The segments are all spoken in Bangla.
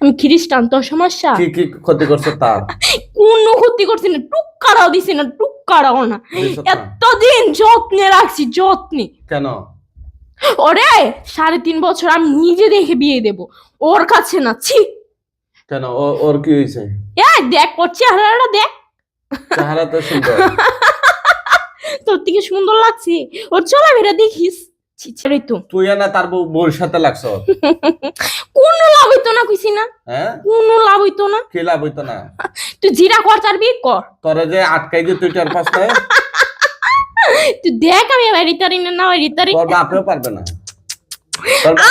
আমি খ্রিস্টান তোর সমস্যা? কি কি ক্ষতি করছে তার কোনো ক্ষতি করছি না টুকারাও দিছি না টুকারাও না? এতদিন যত্নে রাখছি যত্নে। কেন? ওরে সাড়ে তিন বছর আমি নিজে দেখে বিয়ে দেব ওর কাছে না ছি। কেন? ওর কি হয়েছে? এ দেখ ওর চেহারাটা দেখ। চেহারা তো সুন্দর। তোর থেকে সুন্দর লাগছে। ওর চলাফেরা দেখিস। তো তুই না তার বউ সাথে লাগছ? কোনো লাভ হইতো না কইছি না। লাভ হইতো না। কি লাভ হইতো না? তুই জিরা কর তার কর। তোরে যে আটকাই দিয়ে তুই চার পাঁচটায় তুই দেখ আমি বাড়ি তারি না না বাড়ি তারি তোর বাপেও পারবে না।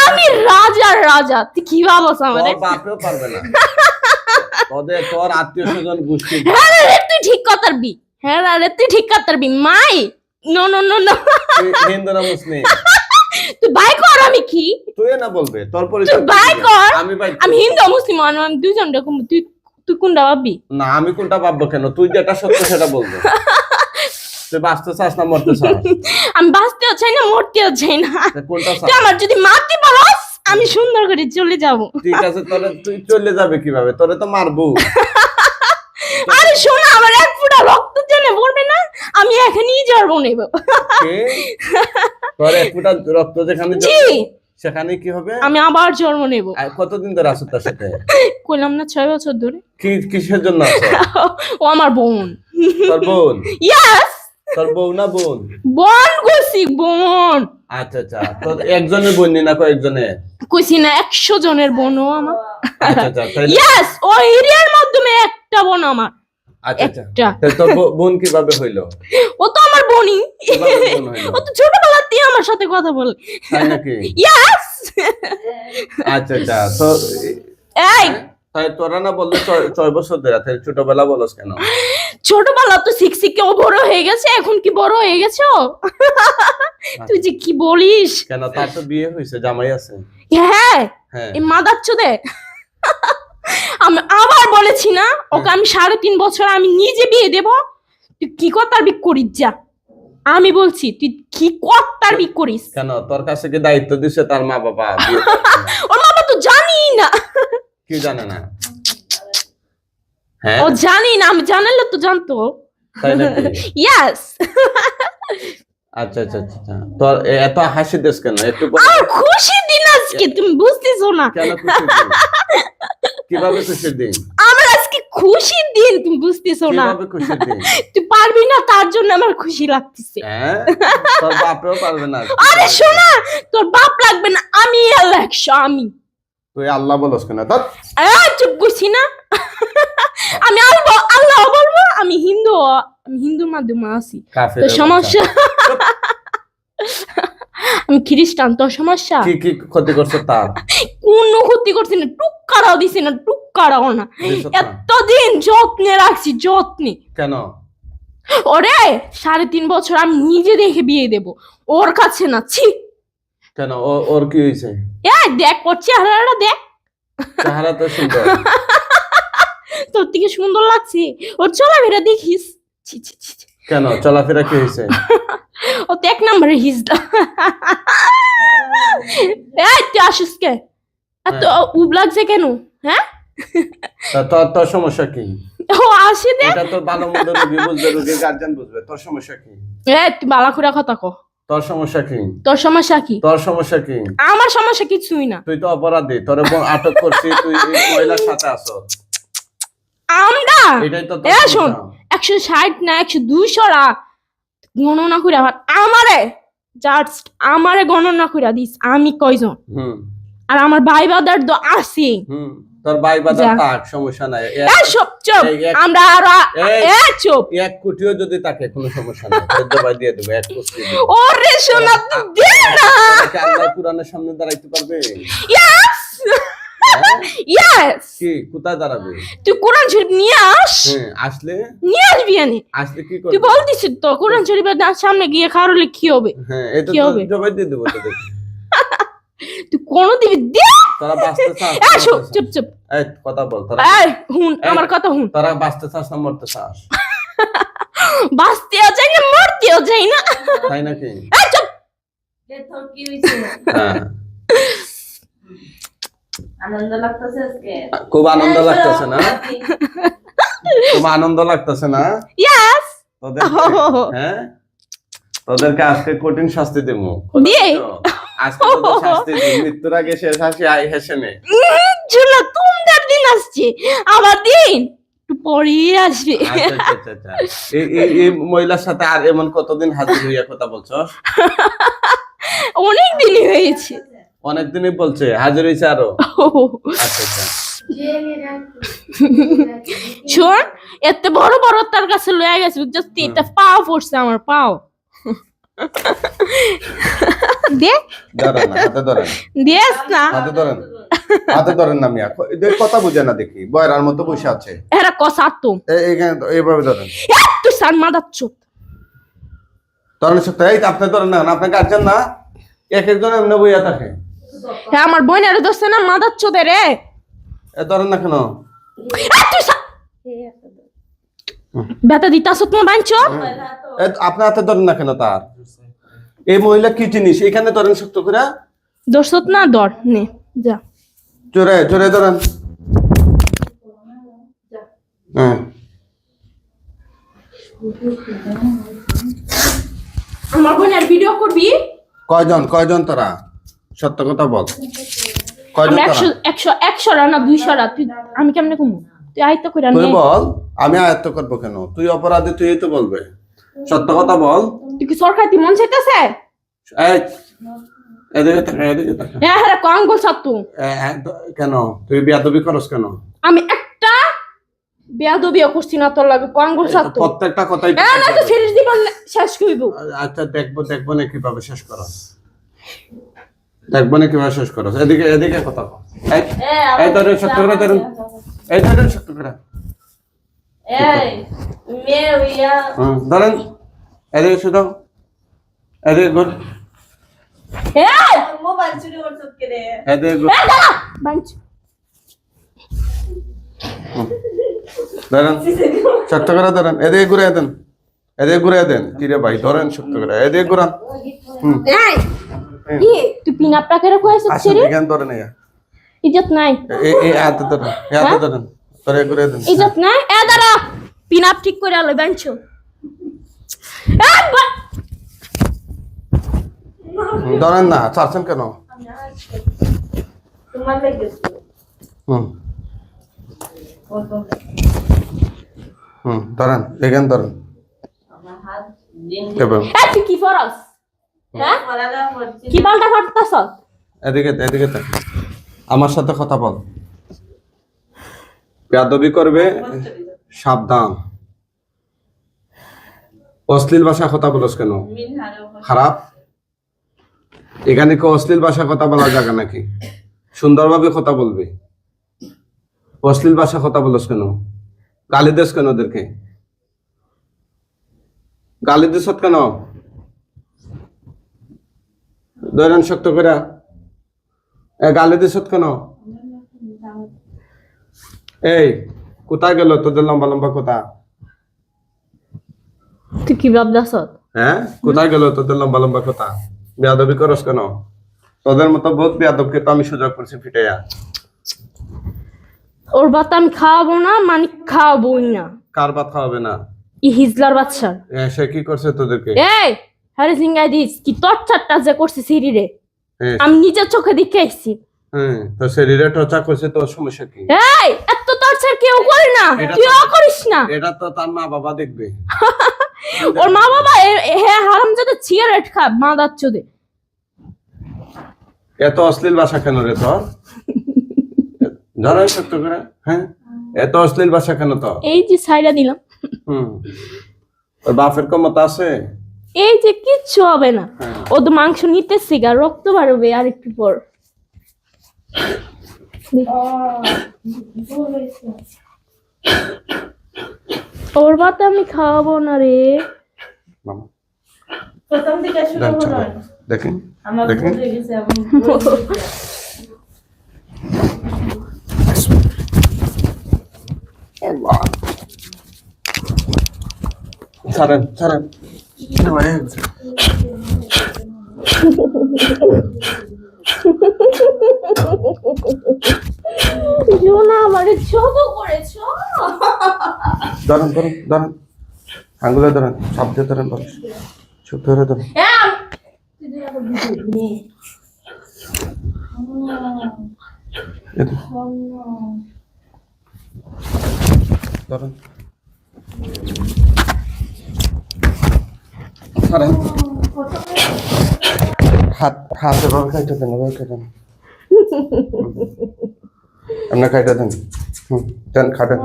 আমি রাজার রাজা। তুই কি ভাবছ আমারে? তোর বাপেও পারবে না। তোদের তোর আত্মীয় স্বজন গোষ্ঠী। হ্যাঁ রে তুই ঠিক কথার বি হ্যাঁ রে তুই ঠিক কথার বি মাই! No no no no Hindu না মুসলিম? তুই বাই কর আমি কি? তুই না বলবে তোর পরিচয় তুই বাই কর। আমি বাই আমি হিন্দু মুসলিম আমি দুজন রকম তুই তুই কোনটা ভাববি? না আমি কোনটা ভাববো কেন? তুই যেটা সত্য সেটা বলব। তুই বাঁচতে চাস না মরতে চাস? আমি বাঁচতেও চাই না মরতেও চাই না। তুই আমার যদি মারতে পারস আমি সুন্দর করে চলে যাব। ঠিক আছে তোরে তুই চলে যাবে কীভাবে? তোরে তো মারবো। আরে শোনো আমার এক ফুটা রক্ত জেনে পড়বে না আমি এখানেই জন্ম নেব তোর এক ফুটা রক্ত যেখানে জি। সেখানে কি হবে? আমি আবার জন্ম নেব। কতদিন ধরে আছো তার সাথে? কইলাম না ছয় বছর ধরে। কি কিসের জন্য আছো? ও আমার বোন। তোর বোন? ইয়াস তোর বউ না বোন? বোন কইছি বোন। আচ্ছা আচ্ছা। তোর একজনের বোন নি না কয়েকজনের কইছি না একশো জনের বোন ও আমার। আচ্ছা আচ্ছা ইয়াস ও এরিয়ার মাধ্যমে একটা বোন আমার। আচ্ছা আচ্ছা। তোর বোন কীভাবে হইল? ও ও তো ছোটবেলাতে আমার সাথে কথা বলে। ইয়াস আচ্ছা আচ্ছা তো এই! তাই তোরা না বললে ছয় বছর ধরে তাহলে ছোটবেলা বলস কেন? ছোটবেলা তো কেউ বড় হয়ে গেছে এখন কি বড় হয়ে গেছো তুই যে কি বলিস? কেন তার তো বিয়ে হয়েছে জামাই আছে। হ্যাঁ হ্যাঁ। এই মাদাচ্ছ দে আমি আবার বলেছি না ওকে আমি সাড়ে তিন বছর আমি নিজে বিয়ে দেব তুই কি কথার বিক করিস যা। আমি বলছি তুই কি কথার বিক করিস কেন? তোর কাছে কি দায়িত্ব দিছে তার মা বাবা? ওর বাবা তো জানি না। কি জানে না। হ্যাঁ? ও জানি না আমি জানালে তো জানতো। ইয়াস আচ্ছা আচ্ছা আচ্ছা আচ্ছা। তোর এত হাসি দেশ কেন? একটু খুশি দিন আজকে তুমি বুঝতেছো না। কীভাবে খুশির দিন? আমার আজকে খুশির দিন তুমি বুঝতেছো না। কীভাবে খুশির দিন? তুই পারবি তার জন্য আমার খুশি লাগতেছে। হ্যাঁ? তোর বাপেও পারবে না। আরে শোনা তোর বাপ লাগবে না আমি আল্লাহ একশো আমি। তুই আল্লাহ বলস কেন। চুপ করছি না। আমি আল্লাহ আল্লাহ বলব আমি হিন্দু আমি হিন্দুর মাধ্যমে আছি। তোর সমস্যা আমি খ্রিস্টান তোর সমস্যা? কি কি ক্ষতি করছে তার কোনো ক্ষতি করছি না টুকারাও দিছি না দিছো না? এতদিন যত্নে রাখছি যত্নে। কেন? ওরে সাড়ে তিন বছর আমি নিজে দেখে বিয়ে দেব। ওর কাছে না ছি। কেন? ও- ওর কি হয়েছে? এ দেখ ওর চেহারাটা দেখ। চেহারা তো সুন্দর। তোর থেকে সুন্দর লাগছে। ওর চলাফেরা দেখিস। ছি ছি ছি। কেন? চলাফেরা কি হয়েছে? ও তো এক নম্বরে হিজড়া। এই তুই আসিস কে? এত উব লাগছে কেন? হ্যাঁ? তা তোর তোর সমস্যা কি? ও আসি দে এটা তোর ভালো মন্দ রোগী বুঝবে রোগী বুঝবে। তোর সমস্যা কি? এ কথা কো। তোর সমস্যা কি? তোর সমস্যা কি? তোর সমস্যা কি? আমার সমস্যা কিছুই না। তুই তো অপরাধী তোর আটক করছি তুই এই মহিলার সাথে আছো। আমরা? এটাই তো এ শোন সমস্যা। একশো ষাট না একশো দুইশো রা গণনা করে আমারে জাস্ট আমারে গণনা করে দিস আমি কয়জন? হুম। আর আমার ভাই বাদার তো আসি হুম। তোর ভাই বাজার। থাক সমস্যা নাই। চুপ। চুপ আমরা আরও এ চুপ। এক কোটিও যদি থাকে কোনো সমস্যা নাই জবাই দিয়ে দেবো এক কোটি ওরে শোনা তুই দে না। আল্লাহ কুরআনের সামনে দাঁড়াইতে পারবে? ইয়েস হ্যাঁ? ইয়েস কি কোথায় দাঁড়াবে? তুই কোরআন শরীফ নিয়ে আস। হ্যাঁ আসলে? নিয়ে আসবি আসলে কি তুই করবে? বলতিস তো কোরআন শরীফের সামনে গিয়ে খারলে কি হবে? হ্যাঁ এটা? জবাই দিয়ে দেবো তুই কোনো দিবি দে তোরা বাঁচতে চাস এ চুপ চুপ। এই কথা বল তোরা এই হুন আমার কথা হুন। তোরা বাঁচতে চাস না মরতে চাস। বাঁচতেও চাই না মরতেও চাই না। তাই নাকি? এই চুপ। হ্যাঁ। আনন্দ লাগতেছে আজকে? খুব আনন্দ লাগতেছে না? খুব আনন্দ লাগতেছে না? ইয়াস তোদের হ্যাঁ? তোদেরকে আজকে কঠিন শাস্তি দেবো। দিয়ে। আজকে তোদের শাস্তি মৃত্যুর আগে শেষ হাসি আই হেসে নে। ঝুলা তোমার দিন আসছে? আবার দিন? একটু পরে আসবে। আচ্ছা, আচ্ছা, আচ্ছা। এই- মহিলার সাথে আর এমন কতদিন হাজির হইয়া কথা বলছো? অনেক দিনই হয়েছে। অনেকদিনই বলছে হাজির হয়েছে আরও। আচ্ছা আচ্ছা। শোন এত বড় বড় তার কাছে লয়ে গেছে বুঝছিস? এটা পাও পড়ছে আমার পাও। দে। ধরেন না, হাতে ধরেন। দিস না। হাতে ধরেন। হাতে ধরেন না মিয়া। কথা বুঝে না দেখি। বয়রার মতো বসে আছে। এরা কষা তো। এ- এইখানে তো- এইভাবে ধরেন। তুই সান মাদাচ্ছ ধরেন সত্য এই আপনি ধরেন না আপনি গার্জেন না? এক একজন এমনি বইয়া থাকে। হ্যাঁ আমার বোনের দোস্ত না মাদাচ্ছ দে রে এ ধরেন না কেন? এ, তুই সা- বেটা দিতাছ তোমার বাঞ্চ? এ, আপনি হাতে ধরেন না কেন তার? এই মহিলা কি জিনিস? এখানে ধরেন শক্ত করে। দোষত না দর নে যা। জোরে জোরে ধরেন। হ্যাঁ। আমার বোনের ভিডিও করবি? কয়জন কয়জন তোরা? সত্য কথা বল। কয়জন একশো একশো একশো রা না দুইশো রা তুই আমি কেমনে কমু? তুই আয়ত্ত করে তুই বল আমি আয়ত্ত করব কেন? তুই অপরাধী তুই তো বলবে। সত্য কথা বল। তুই কি সরকার তুই মন চাইতেছে? এই এদিকে তাকা এদিকে তাকা হ্যাঁ হ্যাঁ কম বলছ তুই। এ, এ, কেন? তুই বিয়াদবি করস কেন? আমি একটা বেয়াদবিও করছি না তোর লাগে প্রত্যেকটা কথাই হ্যাঁ না তো শেষ করব আচ্ছা দেখব দেখব না কীভাবে শেষ করস। দেখব না কীভাবে শেষ করস। এদিকে এদিকে কথা। এই শক্ত করে ধরেন। এই ধরেন শক্ত করে এই মেয়ে হইয়া হুম, ধরেন এদিকে শুধু এদিকে ঘুর এদিকে ধরেন শক্ত করে ধরেন এদিকে ঘুরে দেন এদিকে ঘুরে দেন কিরে ভাই ধরেন শক্ত করে এদিকে ঘুরান হুম এই ই, তুই করে কয়েছ রে এখানে ধরেন ইজ্জত নাই এই এই হাতে ধরেন এই হাতে ধরেন ধরে ঘুরে দেন। ইজ্জত নাই? এ দাঁড়া। ঠিক করে আলো বাঞ্চ ধরেন না চাচ্ছেন কেন? তোমার হুম হুম এখানে কি ফরস হ্যাঁ? কি ফাটতাছ এদিকে এদিকে আমার সাথে কথা বল। বেয়াদবি করবে, সাবধান। অশ্লীল ভাষা কথা বলস কেন? খারাপ? এখানে কি অশ্লীল ভাষা কথা বলা যাবে নাকি? সুন্দরভাবে কথা বলবে। অশ্লীল ভাষা কথা বলস কেন? গালি দেশ কেন ওদেরকে? গালি দিস কেন? দৈরান শক্ত করে গালি দিস কেন? এই কোথায় গেল তোদের লম্বা লম্বা কথা? তুই কি ভাবদাস হ্যাঁ কোথায় গেল তোদের লম্বা লম্বা কথা? বেয়াদবি করস কেন? তোদের মতো বহুত বেয়াদবকে তো আমি সুযোগ করছি ফিটাইয়া। ওর বাত আমি খাওয়াবো না মানে খাওয়াবোই না। কার ভাত খাওয়াবে না? ই হিজলার বাচ্চার এ, সে কি করছে তোদেরকে? এই হ্যারে সিংগাই দিস কি টর্চারটা যে করছে সিরিরে হ্যাঁ, আমি নিজের চোখে দেখে আসছি হ্যাঁ তো শরীরে টর্চা করছে তোর সমস্যা কি? এই এত টর্চার কেউ করে না। তুইও করিস না। এটা তো তার মা বাবা দেখবে। ওর মা বাবা হ্যাঁ হারাম যাতে সিগারেট খা মা এত অশ্লীল ভাষা কেন রে তোর? সত্য করে হ্যাঁ? এত অশ্লীল ভাষা কেন তোর? এই যে সাইডা দিলাম। হুম। তোর বাপের ক্ষমতা আছে? এই যে কিচ্ছু হবে না। হ্যাঁ। ও তো মাংস নিতেছে গা রক্ত বাড়বে আর একটু পর। ওর ভাত আমি খাওয়াবো না রে। প্রথম থেকে শুরু হলো। দেখেন ছাড়েন ছাড়েন। এবারে আমারে ছোট করেছ। ধরেন ধরেন ধরেন আঙ্গুলে ধরেন শব্দ ধরেন বলো চুপ ধরে ধরেন হ্যাঁ। তুই হাত হাত এভাবে খাইতে দেন এভাবে খাইতে দেন। আপনার খাইতে দেন। হুম দেন খাটেন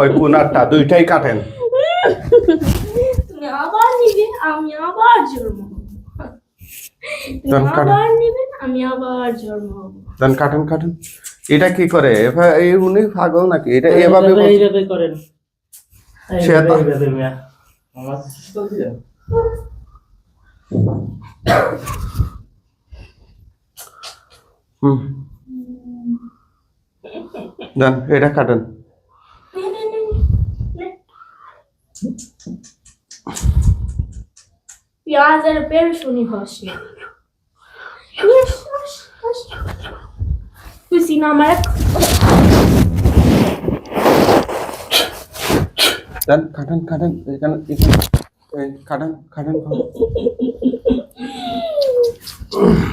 ওই কোনারটা দুইটাই কাটেন। তুমি আবার নিবে আমি আবার জন্ম দেন কাটেন। আমি আবার জন্ম দেন কাটেন কাটেন। এটা কি করে? এভা- এই উনি পাগল নাকি? এটা এভাবে এইভাবে করেন। সে তো- আমার হুম। দেন এটা কাটেন। নে, নে, নে, নে। পেঁয়াজের পেরশুনি হসে তুই সিনা আমার দেন কাটেন কাটেন